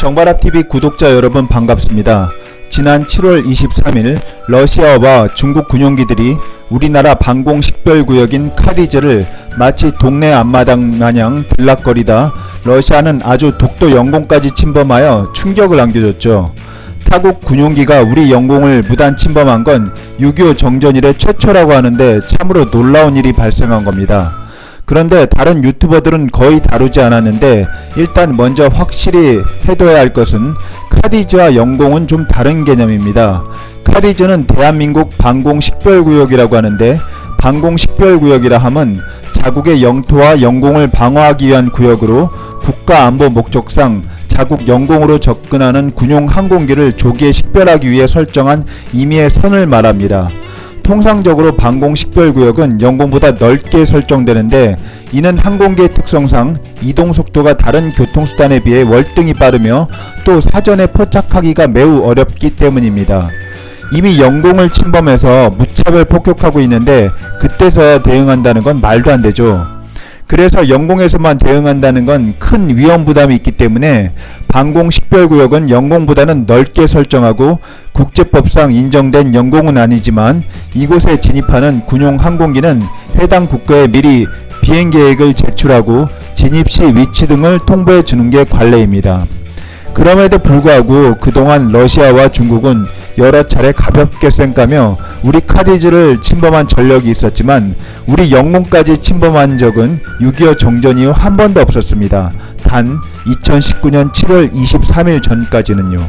정바랍TV 구독자 여러분 반갑습니다. 지난 7월 23일 러시아와 중국 군용기들이 우리나라 방공 식별구역인 카디즈를 마치 동네 앞마당 마냥 들락거리다 러시아는 아주 독도 영공까지 침범하여 충격을 안겨줬죠. 타국 군용기가 우리 영공을 무단 침범한 건 6.25 정전 이래 최초라고 하는데 참으로 놀라운 일이 발생한 겁니다. 그런데 다른 유튜버들은 거의 다루지 않았는데 일단 먼저 확실히 해둬야 할 것은 카디즈와 영공은 좀 다른 개념입니다. 카디즈는 대한민국 방공 식별구역이라고 하는데 방공 식별구역이라 함은 자국의 영토와 영공을 방어하기 위한 구역으로 국가 안보 목적상 자국 영공으로 접근하는 군용 항공기를 조기에 식별하기 위해 설정한 임의의 선을 말합니다. 통상적으로 방공 식별구역은 영공보다 넓게 설정되는데 이는 항공기의 특성상 이동 속도가 다른 교통수단에 비해 월등히 빠르며 또 사전에 포착하기가 매우 어렵기 때문입니다. 이미 영공을 침범해서 무차별 폭격하고 있는데 그때서야 대응한다는 건 말도 안 되죠. 그래서 영공에서만 대응한다는 건 큰 위험 부담이 있기 때문에 방공 식별구역은 영공보다는 넓게 설정하고 국제법상 인정된 영공은 아니지만 이곳에 진입하는 군용 항공기는 해당 국가에 미리 비행 계획을 제출하고 진입 시 위치 등을 통보해 주는 게 관례입니다. 그럼에도 불구하고 그동안 러시아와 중국은 여러 차례 가볍게 쌩까며 우리 카디즈를 침범한 전력이 있었지만 우리 영공까지 침범한 적은 6.25 정전 이후 한 번도 없었습니다. 단 2019년 7월 23일 전까지는요.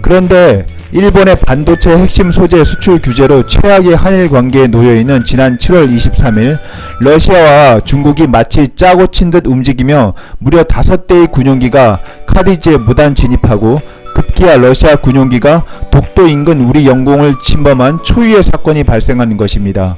그런데 일본의 반도체 핵심 소재 수출 규제로 최악의 한일 관계에 놓여 있는 지난 7월 23일 러시아와 중국이 마치 짜고 친 듯 움직이며 무려 5대의 군용기가 카디즈에 무단 진입하고 급기야 러시아 군용기가 독도 인근 우리 영공을 침범한 초유의 사건이 발생하는 것입니다.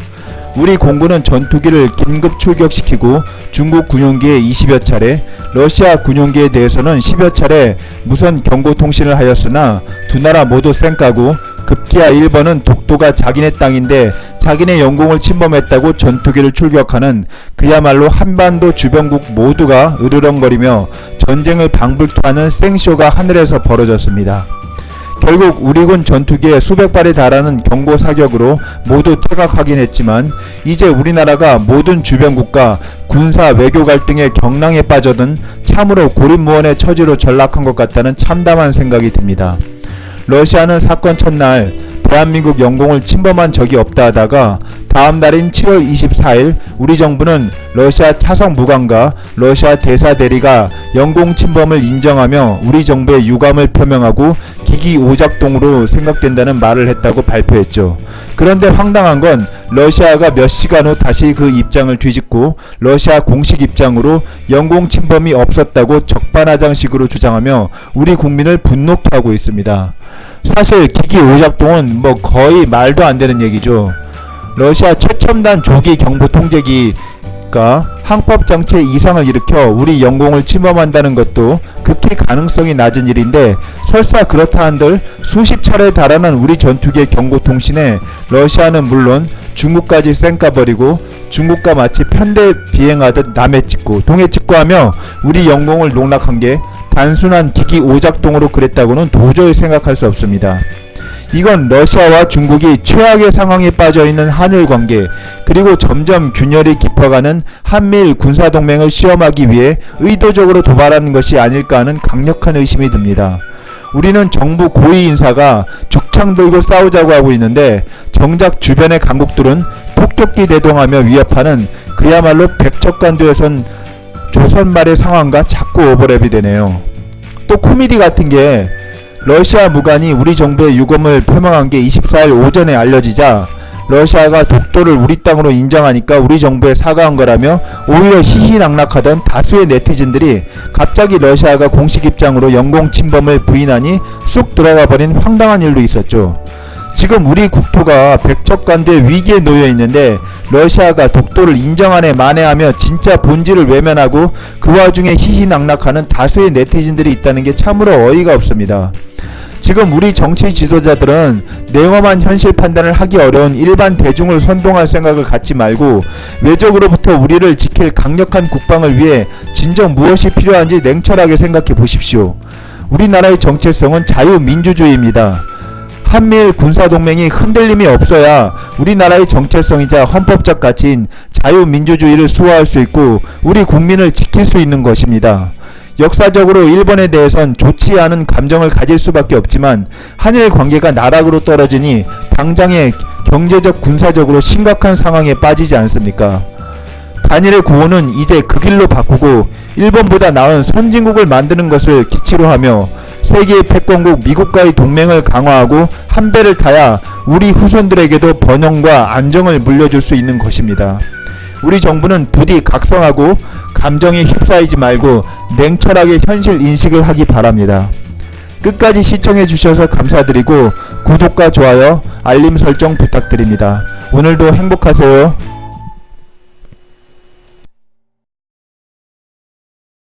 우리 공군은 전투기를 긴급 출격시키고 중국 군용기에 20여 차례, 러시아 군용기에 대해서는 10여 차례 무선 경고 통신을 하였으나 두 나라 모두 쌩까고 급기야 일본은 독도가 자기네 땅인데 자기네 영공을 침범했다고 전투기를 출격하는 그야말로 한반도 주변국 모두가 으르렁거리며 전쟁을 방불케 하는 생쇼가 하늘에서 벌어졌습니다. 결국 우리군 전투기에 수백 발에 달하는 경고 사격으로 모두 퇴각하긴 했지만 이제 우리나라가 모든 주변 국가 군사 외교 갈등의 경랑에 빠져든 참으로 고립무원의 처지로 전락한 것 같다는 참담한 생각이 듭니다. 러시아는 사건 첫날 대한민국 영공을 침범한 적이 없다 하다가 다음 날인 7월 24일 우리 정부는 러시아 차성 무관과 러시아 대사 대리가 영공 침범을 인정하며 우리 정부의 유감을 표명하고 기기 오작동으로 생각된다는 말을 했다고 발표했죠. 그런데 황당한 건 러시아가 몇 시간 후 다시 그 입장을 뒤집고 러시아 공식 입장으로 영공 침범이 없었다고 적반하장식으로 주장하며 우리 국민을 분노케 하고 있습니다. 사실 기기 오작동은 뭐 거의 말도 안 되는 얘기죠. 러시아 최첨단 조기 경보 통제기가 항법 장치에 이상을 일으켜 우리 영공을 침범한다는 것도 극히 가능성이 낮은 일인데 설사 그렇다 한들 수십 차례에 달하는 우리 전투기의 경고 통신에 러시아는 물론 중국까지 쌩까버리고 중국과 마치 편대 비행하듯 남해 찍고 동해 찍고 하며 우리 영공을 농락한 게 단순한 기기 오작동으로 그랬다고는 도저히 생각할 수 없습니다. 이건 러시아와 중국이 최악의 상황에 빠져 있는 한일 관계 그리고 점점 균열이 깊어가는 한미일 군사 동맹을 시험하기 위해 의도적으로 도발하는 것이 아닐까 하는 강력한 의심이 듭니다. 우리는 정부 고위 인사가 죽창 들고 싸우자고 하고 있는데 정작 주변의 강국들은 폭격기 대동하며 위협하는 그야말로 백척간도에선 조선 말의 상황과 자꾸 오버랩이 되네요. 또 코미디 같은 게 러시아 무관이 우리 정부의 유검을 표명한 게 24일 오전에 알려지자 러시아가 독도를 우리 땅으로 인정하니까 우리 정부에 사과한 거라며 오히려 희희낙낙하던 다수의 네티즌들이 갑자기 러시아가 공식 입장으로 영공 침범을 부인하니 쑥 들어가 버린 황당한 일도 있었죠. 지금 우리 국토가 백척간도의 위기에 놓여 있는데 러시아가 독도를 인정하네 만회하며 진짜 본질을 외면하고 그 와중에 희희낙낙하는 다수의 네티즌들이 있다는 게 참으로 어이가 없습니다. 지금 우리 정치 지도자들은 냉엄한 현실 판단을 하기 어려운 일반 대중을 선동할 생각을 갖지 말고 외적으로부터 우리를 지킬 강력한 국방을 위해 진정 무엇이 필요한지 냉철하게 생각해 보십시오. 우리나라의 정체성은 자유민주주의입니다. 한미일 군사동맹이 흔들림이 없어야 우리나라의 정체성이자 헌법적 가치인 자유민주주의를 수호할 수 있고 우리 국민을 지킬 수 있는 것입니다. 역사적으로 일본에 대해선 좋지 않은 감정을 가질 수밖에 없지만 한일 관계가 나락으로 떨어지니 당장의 경제적 군사적으로 심각한 상황에 빠지지 않습니까? 단일의 구호는 이제 그 길로 바꾸고 일본보다 나은 선진국을 만드는 것을 기치로 하며 세계의 패권국 미국과의 동맹을 강화하고 한 배를 타야 우리 후손들에게도 번영과 안정을 물려줄 수 있는 것입니다. 우리 정부는 부디 각성하고 감정에 휩싸이지 말고 냉철하게 현실 인식을 하기 바랍니다. 끝까지 시청해 주셔서 감사드리고 구독과 좋아요, 알림 설정 부탁드립니다. 오늘도 행복하세요.